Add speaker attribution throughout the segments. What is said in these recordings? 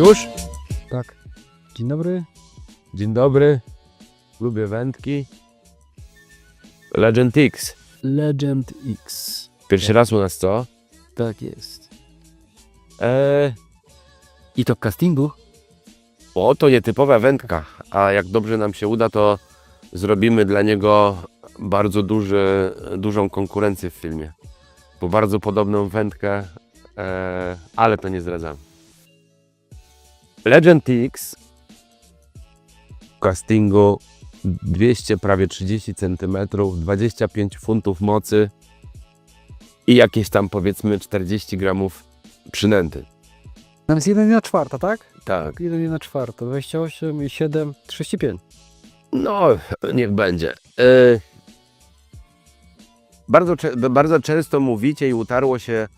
Speaker 1: Już?
Speaker 2: Tak. Dzień dobry.
Speaker 1: Dzień dobry. Lubię wędki. Legend X.
Speaker 2: Legend X.
Speaker 1: Pierwszy raz u nas co?
Speaker 2: Tak jest.
Speaker 1: Eee,
Speaker 2: I to castingu?
Speaker 1: o, to nietypowa wędka. A jak dobrze nam się uda, to zrobimy dla niego bardzo duży, dużą konkurencję w filmie. Bo bardzo podobną wędkę, eee, ale to nie zdradzam. Legend X castingu 200, prawie 30 cm, 25 funtów mocy i jakieś tam powiedzmy 40 gramów przynęty.
Speaker 2: Tam jest 1 na czwarta, tak?
Speaker 1: Tak.
Speaker 2: 1 na czwarta. 28 i 7, 35.
Speaker 1: No, niech będzie. E, bardzo, bardzo często mówicie i utarło się,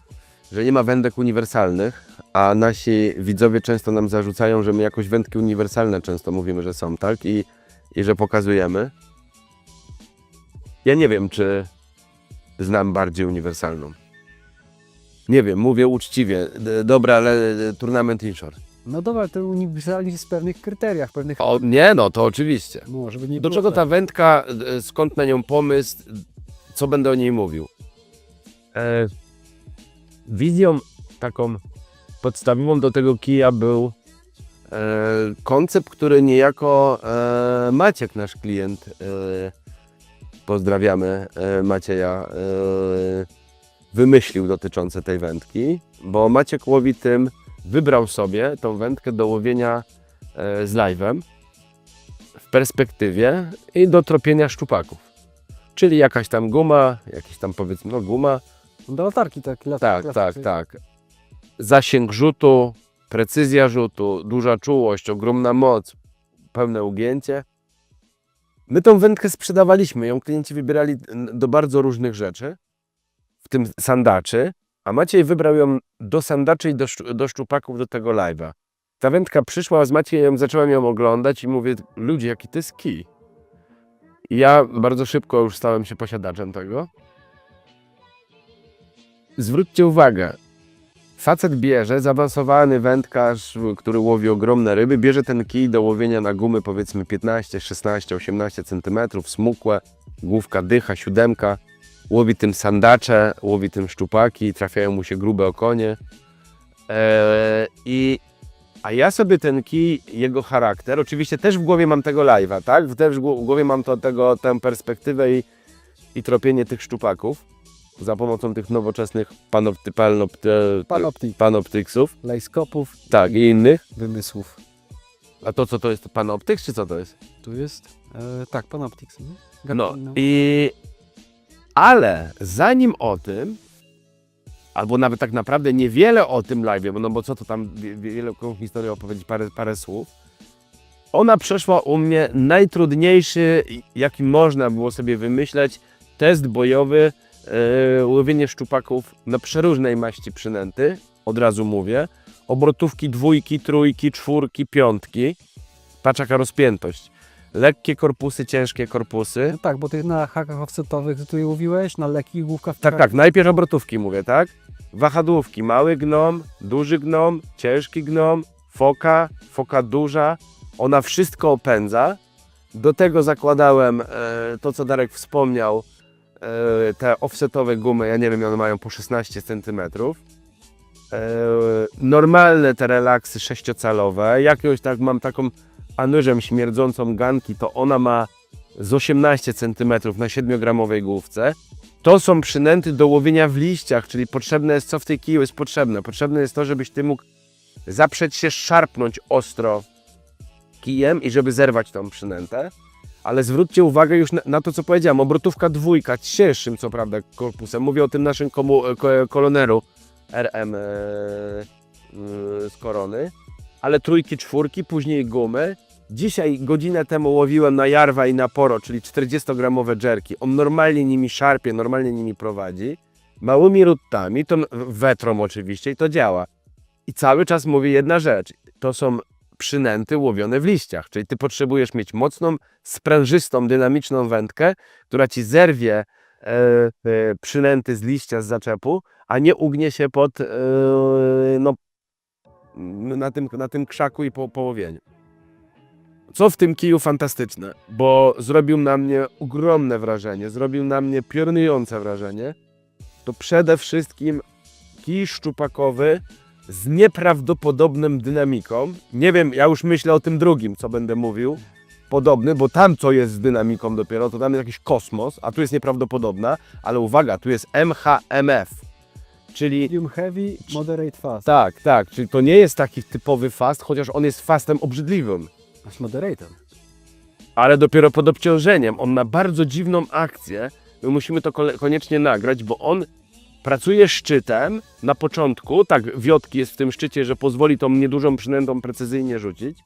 Speaker 1: że nie ma wędek uniwersalnych, a nasi widzowie często nam zarzucają, że my jakoś wędki uniwersalne często mówimy, że są, tak? I, i że pokazujemy. Ja nie wiem, czy znam bardziej uniwersalną. Nie wiem, mówię uczciwie. D- Dobra, ale e, turnament inshore.
Speaker 2: No dobra, ten uniwersalizm jest w pewnych kryteriach, pewnych...
Speaker 1: O, nie, no to oczywiście.
Speaker 2: No, żeby nie
Speaker 1: Do
Speaker 2: było
Speaker 1: czego
Speaker 2: tak.
Speaker 1: ta wędka, e, skąd na nią pomysł, co będę o niej mówił? E, wizją taką podstawową do tego kija był e, koncept, który niejako e, Maciek, nasz klient, e, pozdrawiamy e, Macieja, e, wymyślił dotyczące tej wędki, bo Maciek łowi tym, wybrał sobie tą wędkę do łowienia e, z live'em w perspektywie i do tropienia szczupaków. Czyli jakaś tam guma, jakiś tam powiedzmy, no guma,
Speaker 2: Do latarki tak. lat-
Speaker 1: tak, tak, tak. Zasięg rzutu, precyzja rzutu, duża czułość, ogromna moc, pełne ugięcie. My tą wędkę sprzedawaliśmy, ją klienci wybierali do bardzo różnych rzeczy, w tym sandaczy, a Maciej wybrał ją do sandaczy i do, do szczupaków do tego live'a. Ta wędka przyszła, z Maciejem zacząłem ją oglądać i mówię, ludzie, jaki to jest kij. I ja bardzo szybko już stałem się posiadaczem tego. Zwróćcie uwagę, facet bierze, zaawansowany wędkarz, który łowi ogromne ryby, bierze ten kij do łowienia na gumy powiedzmy 15, 16, 18 cm, smukłe, główka dycha, siódemka, łowi tym sandacze, łowi tym szczupaki, trafiają mu się grube okonie. Eee, i, a ja sobie ten kij, jego charakter, oczywiście też w głowie mam tego live'a, tak? Też w gło- w głowie mam to, tego, tę perspektywę i, i tropienie tych szczupaków za pomocą tych nowoczesnych panopty, panopty,
Speaker 2: Panoptik.
Speaker 1: panoptyksów,
Speaker 2: Lejskopów,
Speaker 1: tak, i innych.
Speaker 2: wymysłów.
Speaker 1: A to co to jest? Panoptyks czy co to jest?
Speaker 2: Tu jest... E, tak, Panoptics. nie? Gap-
Speaker 1: No i... Ale zanim o tym, albo nawet tak naprawdę niewiele o tym live, no bo co to tam wie- wielką historię opowiedzieć, parę, parę słów. Ona przeszła u mnie najtrudniejszy, jaki można było sobie wymyśleć, test bojowy, e, łowienie szczupaków na przeróżnej maści przynęty, od razu mówię. Obrotówki dwójki, trójki, czwórki, piątki. Patrz jaka rozpiętość. Lekkie korpusy, ciężkie korpusy.
Speaker 2: No tak, bo ty na hakach offsetowych ty tutaj mówiłeś, na lekkich główkach...
Speaker 1: Tak, tak, najpierw obrotówki mówię, tak? Wahadłówki, mały gnom, duży gnom, ciężki gnom, foka, foka duża. Ona wszystko opędza. Do tego zakładałem e, to, co Darek wspomniał, te offsetowe gumy, ja nie wiem, one mają po 16 cm. E, normalne te relaksy sześciocalowe, jakiegoś tak mam taką anyżem śmierdzącą ganki, to ona ma z 18 cm na 7-gramowej główce. To są przynęty do łowienia w liściach, czyli potrzebne jest, co w tej kiju jest potrzebne. Potrzebne jest to, żebyś ty mógł zaprzeć się szarpnąć ostro kijem i żeby zerwać tą przynętę. Ale zwróćcie uwagę już na, na to, co powiedziałem. Obrotówka dwójka, cięższym co prawda korpusem. Mówię o tym naszym komu, ko, koloneru RM e, e, z korony. Ale trójki, czwórki, później gumy. Dzisiaj godzinę temu łowiłem na jarwa i na poro, czyli 40-gramowe jerki. On normalnie nimi szarpie, normalnie nimi prowadzi. Małymi rutami, to wetrą oczywiście i to działa. I cały czas mówię jedna rzecz. To są przynęty łowione w liściach, czyli ty potrzebujesz mieć mocną, sprężystą, dynamiczną wędkę, która ci zerwie e, e, przynęty z liścia, z zaczepu, a nie ugnie się pod, e, no, na tym, na tym krzaku i po połowieniu. Co w tym kiju fantastyczne, bo zrobił na mnie ogromne wrażenie, zrobił na mnie piorunujące wrażenie, to przede wszystkim kij szczupakowy z nieprawdopodobną dynamiką. Nie wiem, ja już myślę o tym drugim, co będę mówił. Podobny, bo tam co jest z dynamiką dopiero, to tam jest jakiś kosmos, a tu jest nieprawdopodobna, ale uwaga, tu jest MHMF, czyli
Speaker 2: Medium heavy, moderate fast.
Speaker 1: tak, tak, czyli to nie jest taki typowy fast, chociaż on jest fastem obrzydliwym,
Speaker 2: Aż moderator.
Speaker 1: ale dopiero pod obciążeniem. On ma bardzo dziwną akcję. My musimy to koniecznie nagrać, bo on pracuje szczytem na początku. Tak, wiotki jest w tym szczycie, że pozwoli tą niedużą przynętą precyzyjnie rzucić.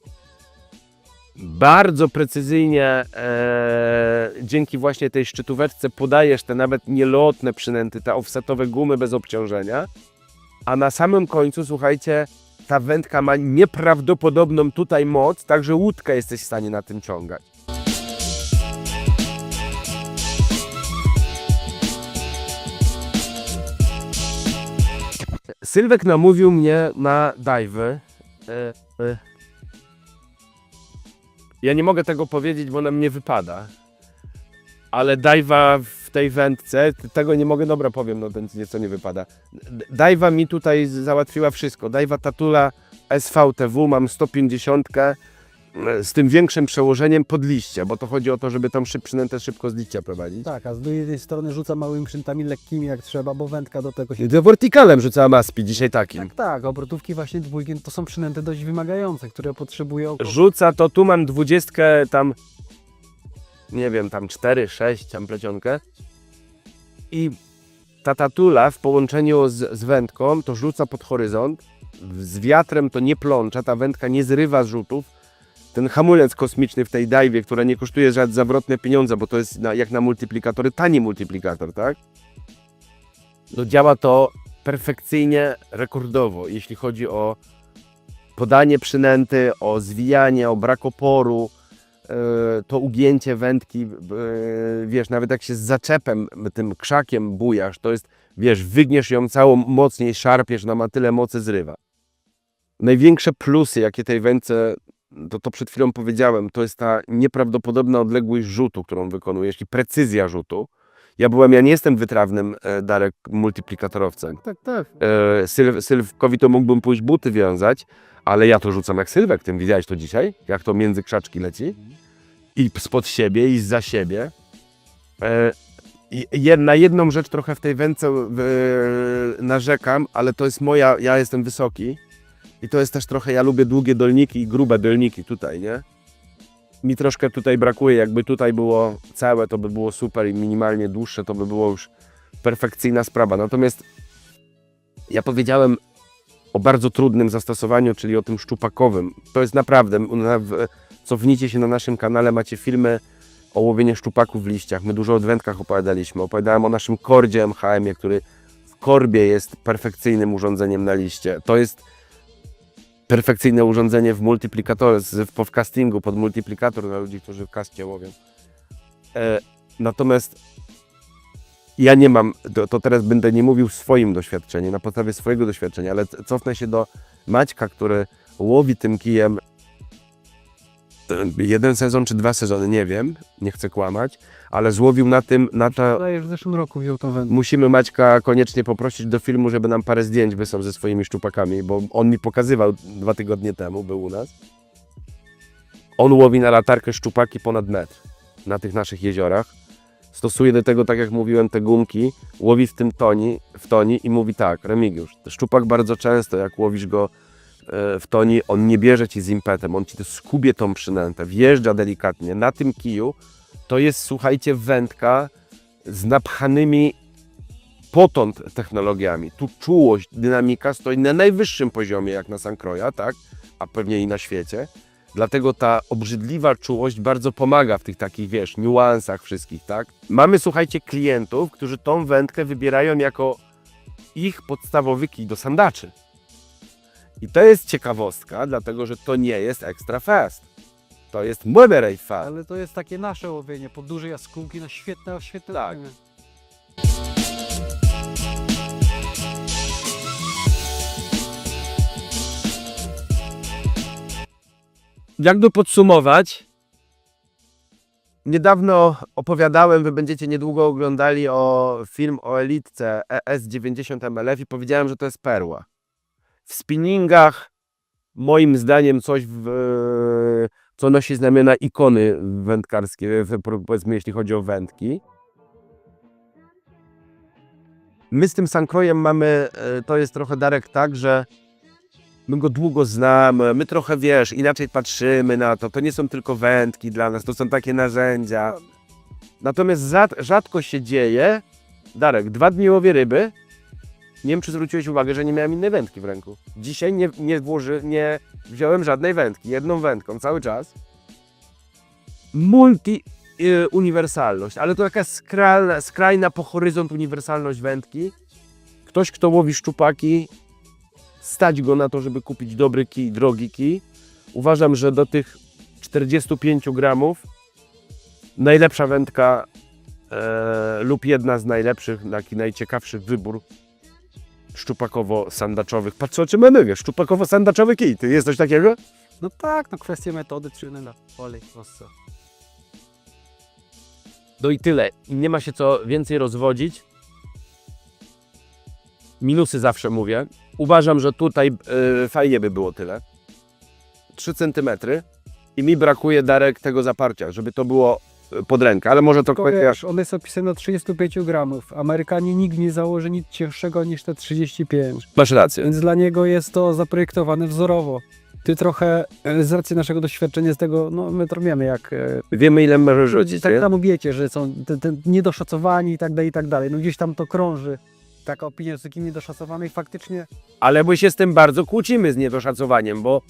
Speaker 1: Bardzo precyzyjnie e, dzięki właśnie tej szczytóweczce podajesz te nawet nielotne przynęty, te offsetowe gumy bez obciążenia. A na samym końcu, słuchajcie, ta wędka ma nieprawdopodobną tutaj moc, także łódkę jesteś w stanie na tym ciągać. Sylwek namówił mnie na dajwy. Ja nie mogę tego powiedzieć, bo nam nie wypada. Ale dajwa w tej wędce, tego nie mogę, dobra powiem, no nieco nie wypada. Dajwa mi tutaj załatwiła wszystko. Dajwa Tatula SVTW, mam 150 e, z tym większym przełożeniem pod liście, bo to chodzi o to, żeby tą szyb, przynętę szybko z liścia prowadzić.
Speaker 2: Tak, a z drugiej strony rzuca małymi przętami lekkimi jak trzeba, bo wędka do tego się...
Speaker 1: I to vertikalem rzucała maspi, dzisiaj takim.
Speaker 2: Tak, tak, obrotówki właśnie dwójki to są przynęty dość wymagające, które potrzebują...
Speaker 1: Rzuca to, tu mam dwudziestkę tam, nie wiem, tam 4, 6, tam plecionkę. I ta tatula w połączeniu z, z wędką to rzuca pod horyzont. Z wiatrem to nie plącza, ta wędka nie zrywa z rzutów. Ten hamulec kosmiczny w tej dajwie, która nie kosztuje żadne zawrotne pieniądze, bo to jest na, jak na multiplikatory, tani multiplikator, tak? No działa to perfekcyjnie, rekordowo, jeśli chodzi o podanie przynęty, o zwijanie, o brak oporu, e, to ugięcie wędki, e, wiesz, nawet jak się z zaczepem, tym krzakiem bujasz, to jest, wiesz, wygniesz ją całą mocniej, szarpiesz, ona ma tyle mocy, zrywa. Największe plusy, jakie tej wędce, to, to przed chwilą powiedziałem, to jest ta nieprawdopodobna odległość rzutu, którą wykonujesz i precyzja rzutu. Ja byłem, ja nie jestem wytrawnym e, Darek multiplikatorowcem.
Speaker 2: Tak, tak.
Speaker 1: E, Syl, Sylwkowi to mógłbym pójść buty wiązać, ale ja to rzucam jak Sylwek, tym widziałeś to dzisiaj? Jak to między krzaczki leci? I spod siebie, i za siebie. E, na jedną rzecz trochę w tej wędce e, narzekam, ale to jest moja, ja jestem wysoki i to jest też trochę, ja lubię długie dolniki i grube dolniki tutaj, nie? Mi troszkę tutaj brakuje, jakby tutaj było całe, to by było super i minimalnie dłuższe, to by było już perfekcyjna sprawa. Natomiast ja powiedziałem o bardzo trudnym zastosowaniu, czyli o tym szczupakowym. To jest naprawdę, cofnijcie się na naszym kanale, macie filmy o łowieniu szczupaków w liściach. My dużo o wędkach opowiadaliśmy. Opowiadałem o naszym kordzie MHM, który w korbie jest perfekcyjnym urządzeniem na liście. To jest perfekcyjne urządzenie w multiplikatorze, w podcastingu pod multiplikator dla ludzi, którzy w kastie łowią. E, natomiast ja nie mam, to, to teraz będę nie mówił swoim doświadczeniu, na podstawie swojego doświadczenia, ale cofnę się do Maćka, który łowi tym kijem e, jeden sezon czy dwa sezony, nie wiem, nie chcę kłamać, ale złowił na tym, na to,
Speaker 2: Wydaje, że w zeszłym roku wziął tą wędkę.
Speaker 1: musimy Maćka koniecznie poprosić do filmu, żeby nam parę zdjęć wysłał ze swoimi szczupakami, bo on mi pokazywał dwa tygodnie temu, był u nas. On łowi na latarkę szczupaki ponad metr na tych naszych jeziorach. Stosuje do tego, tak jak mówiłem, te gumki, łowi w tym toni, w toni i mówi tak, Remigiusz, szczupak bardzo często, jak łowisz go e, w toni, on nie bierze ci z impetem, on ci to skubie tą przynętę, wjeżdża delikatnie. Na tym kiju to jest, słuchajcie, wędka z napchanymi potąd technologiami. Tu czułość, dynamika stoi na najwyższym poziomie, jak na Sankroja, tak? A pewnie i na świecie. Dlatego ta obrzydliwa czułość bardzo pomaga w tych takich, wiesz, niuansach wszystkich, tak? Mamy, słuchajcie, klientów, którzy tą wędkę wybierają jako ich podstawowy kij do sandaczy. I to jest ciekawostka, dlatego że to nie jest extra fast. To jest moderate fast.
Speaker 2: Ale to jest takie nasze łowienie, pod duże jaskółki na świetne, świetne
Speaker 1: Tak.
Speaker 2: łowienie.
Speaker 1: jakby podsumować, niedawno opowiadałem, wy będziecie niedługo oglądali o film o elitce ES90 MLF i powiedziałem, że to jest perła. W spinningach moim zdaniem coś, w, co nosi znamiona ikony wędkarskie, powiedzmy jeśli chodzi o wędki. My z tym Sankrojem mamy, e, to jest trochę Darek tak, że my go długo znamy, my trochę, wiesz, inaczej patrzymy na to, to nie są tylko wędki dla nas, to są takie narzędzia. Natomiast za- rzadko się dzieje, Darek, dwa dni łowię ryby, nie wiem, czy zwróciłeś uwagę, że nie miałem innej wędki w ręku. Dzisiaj nie, nie, włoży, nie wziąłem żadnej wędki, jedną wędką cały czas. Multi y, uniwersalność, ale to taka skrajna, skrajna po horyzont uniwersalność wędki. Ktoś, kto łowi szczupaki, stać go na to, żeby kupić dobry kij, drogi kij. Uważam, że do tych 45 gramów najlepsza wędka e, lub jedna z najlepszych, taki najciekawszy wybór szczupakowo-sandaczowych. Patrz, o czym my mówię, szczupakowo-sandaczowy kij. Ty jest coś takiego?
Speaker 2: No tak, no kwestia metody, czy na olej, prosto.
Speaker 1: No i tyle. Nie ma się co więcej rozwodzić. Minusy zawsze mówię. Uważam, że tutaj y, fajnie by było tyle. 3 cm i mi brakuje Darek tego zaparcia, żeby to było pod rękę, ale może to
Speaker 2: Tylko wiesz, on jest opisany do 35 gramów. Amerykanie nikt nie założy nic cięższego niż te 35.
Speaker 1: Masz rację.
Speaker 2: Więc dla niego jest to zaprojektowane wzorowo. Ty trochę e, z racji naszego doświadczenia z tego, no my to wiemy jak e,
Speaker 1: Wiemy ile możesz rzucić,
Speaker 2: tak
Speaker 1: nie?
Speaker 2: samo wiecie, że są te, te niedoszacowani i tak dalej, i tak dalej. No gdzieś tam to krąży. Taka opinia z takim niedoszacowanych faktycznie
Speaker 1: Ale my się z tym bardzo kłócimy z niedoszacowaniem, bo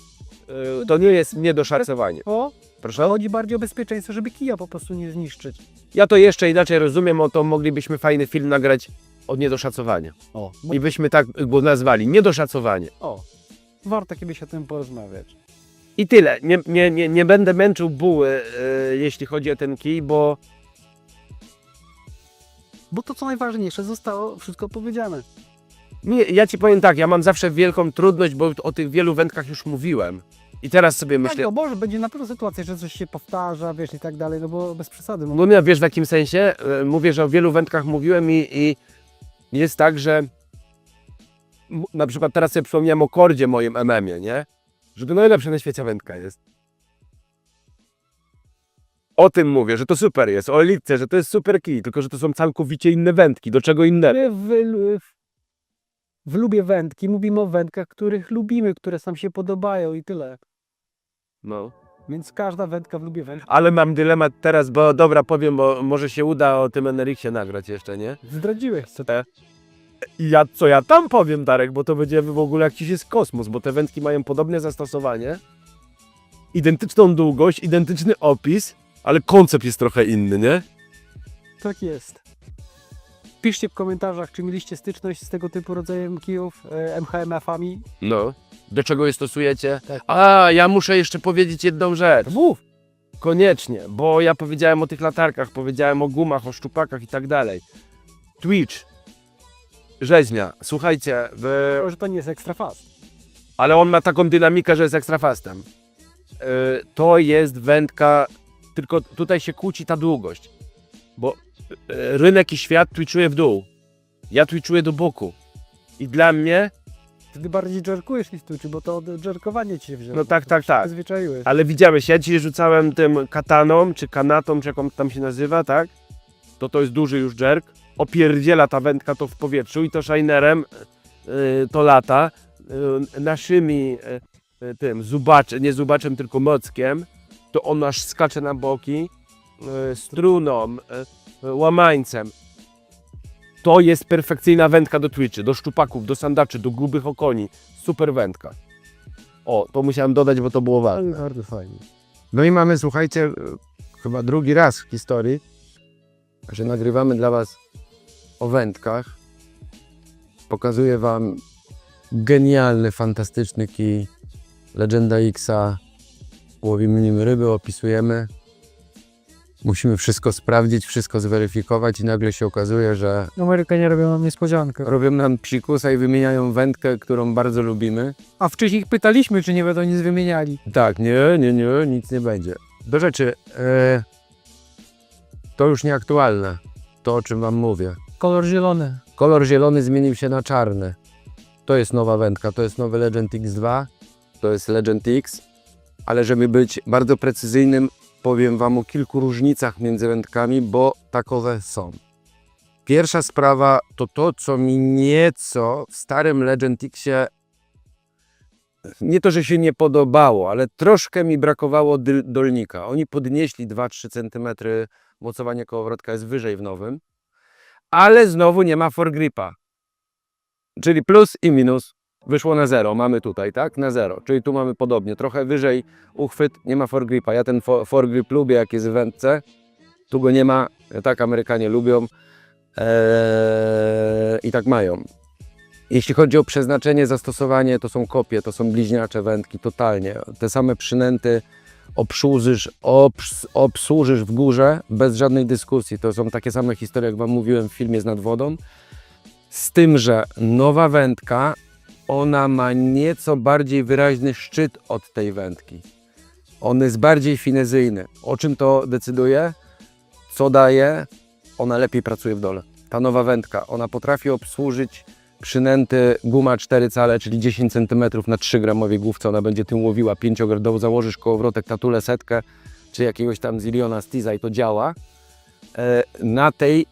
Speaker 1: to nie jest niedoszacowanie.
Speaker 2: o,
Speaker 1: Proszę?
Speaker 2: chodzi bardziej o bezpieczeństwo, żeby kija po prostu nie zniszczyć.
Speaker 1: Ja to jeszcze inaczej rozumiem, o to moglibyśmy fajny film nagrać od niedoszacowania.
Speaker 2: O,
Speaker 1: I byśmy tak go nazwali, niedoszacowanie.
Speaker 2: o. Warto kiedyś o tym porozmawiać.
Speaker 1: I tyle. Nie, nie, nie, nie będę męczył buły, e, jeśli chodzi o ten kij, bo
Speaker 2: Bo to co najważniejsze, zostało wszystko powiedziane.
Speaker 1: Nie, ja ci powiem tak, ja mam zawsze wielką trudność, bo o tych wielu wędkach już mówiłem. I teraz sobie
Speaker 2: Myślę,
Speaker 1: myślę,
Speaker 2: tak, no może będzie na pewno sytuacja, że coś się powtarza, wiesz, i tak dalej, no bo bez przesady. No,
Speaker 1: no nie, wiesz w jakim sensie? E, Mówię, że o wielu wędkach mówiłem i, i jest tak, że m- na przykład teraz sobie przypomniałem o kordzie moim MM-ie, nie? Że to najlepsza na świecie wędka jest. O tym mówię, że to super jest, o elitce, że to jest super kij, tylko że to są całkowicie inne wędki, do czego innego.
Speaker 2: My w, w, w lubię wędki, mówimy o wędkach, których lubimy, które nam się podobają i tyle.
Speaker 1: No.
Speaker 2: Więc każda wędka w lubię wędki.
Speaker 1: Ale mam dylemat teraz, bo dobra, powiem, bo może się uda o tym Eneriksie nagrać jeszcze, nie?
Speaker 2: Zdradziłeś co
Speaker 1: Te- I ja, co ja tam powiem, Darek, bo to będzie w ogóle jakiś jest kosmos, bo te wędki mają podobne zastosowanie, identyczną długość, identyczny opis, ale koncept jest trochę inny, nie?
Speaker 2: Tak jest. Piszcie w komentarzach, czy mieliście styczność z tego typu rodzajem kijów, e, MHMF-ami.
Speaker 1: No. Do czego je stosujecie?
Speaker 2: Tak.
Speaker 1: A, ja muszę jeszcze powiedzieć jedną rzecz.
Speaker 2: Mów!
Speaker 1: Koniecznie, bo ja powiedziałem o tych latarkach, powiedziałem o gumach, o szczupakach i tak dalej. Twitch. Rzeźnia. Słuchajcie, w...
Speaker 2: Że to nie jest ekstra fast.
Speaker 1: ale on ma taką dynamikę, że jest ekstra fastem. Yy, to jest wędka, tylko tutaj się kłóci ta długość, bo yy, rynek i świat twitchuje w dół. Ja twitchuję do boku. I dla mnie,
Speaker 2: Wtedy bardziej jerkujesz niż tuczy, bo to od jerkowania ci się wzięło.
Speaker 1: no tak, tak, tak.
Speaker 2: Przyzwyczaiłeś.
Speaker 1: Ale widziałeś, ja ci rzucałem tym kataną, czy kanatą, czy jak on tam się nazywa, tak? To to jest duży już jerk. Opierdziela ta wędka to w powietrzu i to shinerem yy, to lata. Yy, naszymi yy, tym zubaczem, nie zubaczem, tylko mockiem, to on aż skacze na boki, struną, yy, łamańcem. To jest perfekcyjna wędka do twitchy, do szczupaków, do sandaczy, do grubych okoni. Super wędka. O, to musiałem dodać, bo to było ważne.
Speaker 2: Bardzo fajnie.
Speaker 1: No i mamy, słuchajcie, e, chyba drugi raz w historii, że nagrywamy dla Was o wędkach. Pokazuję Wam genialny, fantastyczny kij Legenda Xa. Łowimy nim ryby, opisujemy.
Speaker 3: Musimy wszystko sprawdzić, wszystko zweryfikować i nagle się okazuje, że
Speaker 2: Amerykanie robią nam niespodziankę.
Speaker 3: robią nam psikusa i wymieniają wędkę, którą bardzo lubimy.
Speaker 2: A wcześniej ich pytaliśmy, czy nie będą nic wymieniali.
Speaker 3: Tak, nie, nie, nie, nic nie będzie. Do rzeczy, e, to już nieaktualne, to o czym wam mówię.
Speaker 2: Kolor zielony.
Speaker 3: Kolor zielony zmienił się na czarny. To jest nowa wędka, to jest nowy Legend X2, to jest Legend X, ale żeby być bardzo precyzyjnym, powiem Wam o kilku różnicach między wędkami, bo takowe są. Pierwsza sprawa to to, co mi nieco w starym Legend Xie nie to, że się nie podobało, ale troszkę mi brakowało dolnika. Oni podnieśli 2-3 cm, mocowanie kołowrotka jest wyżej w nowym, ale znowu nie ma foregripa. Czyli plus i minus wyszło na zero. Mamy tutaj, tak? Na zero. Czyli tu mamy podobnie. Trochę wyżej uchwyt, nie ma foregripa. Ja ten fo- foregrip lubię, jak jest w wędce. Tu go nie ma. Tak Amerykanie lubią. Eee, I tak mają. Jeśli chodzi o przeznaczenie, zastosowanie, to są kopie, to są bliźniacze wędki, totalnie. Te same przynęty obsłużysz, obs, obsłużysz w górze bez żadnej dyskusji. To są takie same historie, jak Wam mówiłem w filmie z nad wodą. Z tym, że nowa wędka, ona ma nieco bardziej wyraźny szczyt od tej wędki. On jest bardziej finezyjny. O czym to decyduje? Co daje? Ona lepiej pracuje w dole. Ta nowa wędka, ona potrafi obsłużyć przynęty guma 4 cale, czyli 10 cm na 3 gramowej główce. Ona będzie tym łowiła 5 gradów, założysz kołowrotek, tatulę, setkę, czy jakiegoś tam ziliona Stiza i to działa. E, Na tej,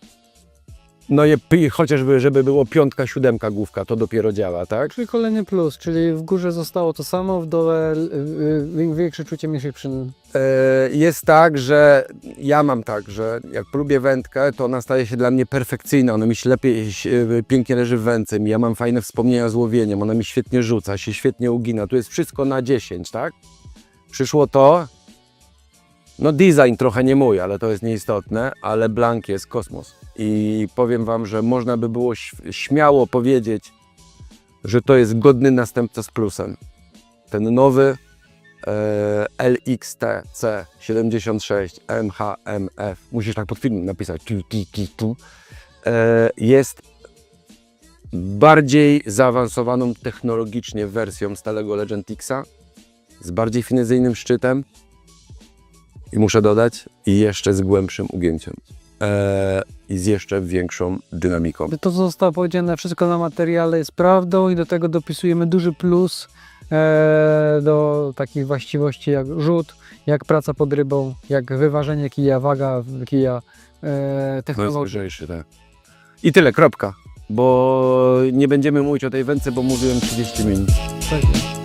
Speaker 3: no je, chociażby, żeby było piątka, siódemka główka, to dopiero działa, tak?
Speaker 2: Czyli kolejny plus, czyli w górze zostało to samo, w dole y, y, większe czucie mniejszej przyn.
Speaker 3: E, Jest tak, że ja mam tak, że jak lubię wędkę, to ona staje się dla mnie perfekcyjna. Ona mi się lepiej, e, pięknie leży w wędce. Ja mam fajne wspomnienia z łowieniem. Ona mi świetnie rzuca, się świetnie ugina. Tu jest wszystko na 10, tak? Przyszło to. No design trochę nie mój, ale to jest nieistotne, ale blank jest kosmos. I powiem Wam, że można by było śmiało powiedzieć, że to jest godny następca z plusem. Ten nowy e, LXTC 76 MHMF, musisz tak pod filmem napisać, e, jest bardziej zaawansowaną technologicznie wersją stałego Legend Xa, z bardziej finezyjnym szczytem i muszę dodać, i jeszcze z głębszym ugięciem. E, I z jeszcze większą dynamiką.
Speaker 2: To, co zostało powiedziane, wszystko na materiale jest prawdą i do tego dopisujemy duży plus e, do takich właściwości jak rzut, jak praca pod rybą, jak wyważenie kija, waga kija, e,
Speaker 3: No jest
Speaker 2: technologia.
Speaker 3: lżejszy, tak. I tyle, kropka. Bo nie będziemy mówić o tej wędce, bo mówiłem 30 minut.
Speaker 2: Tak.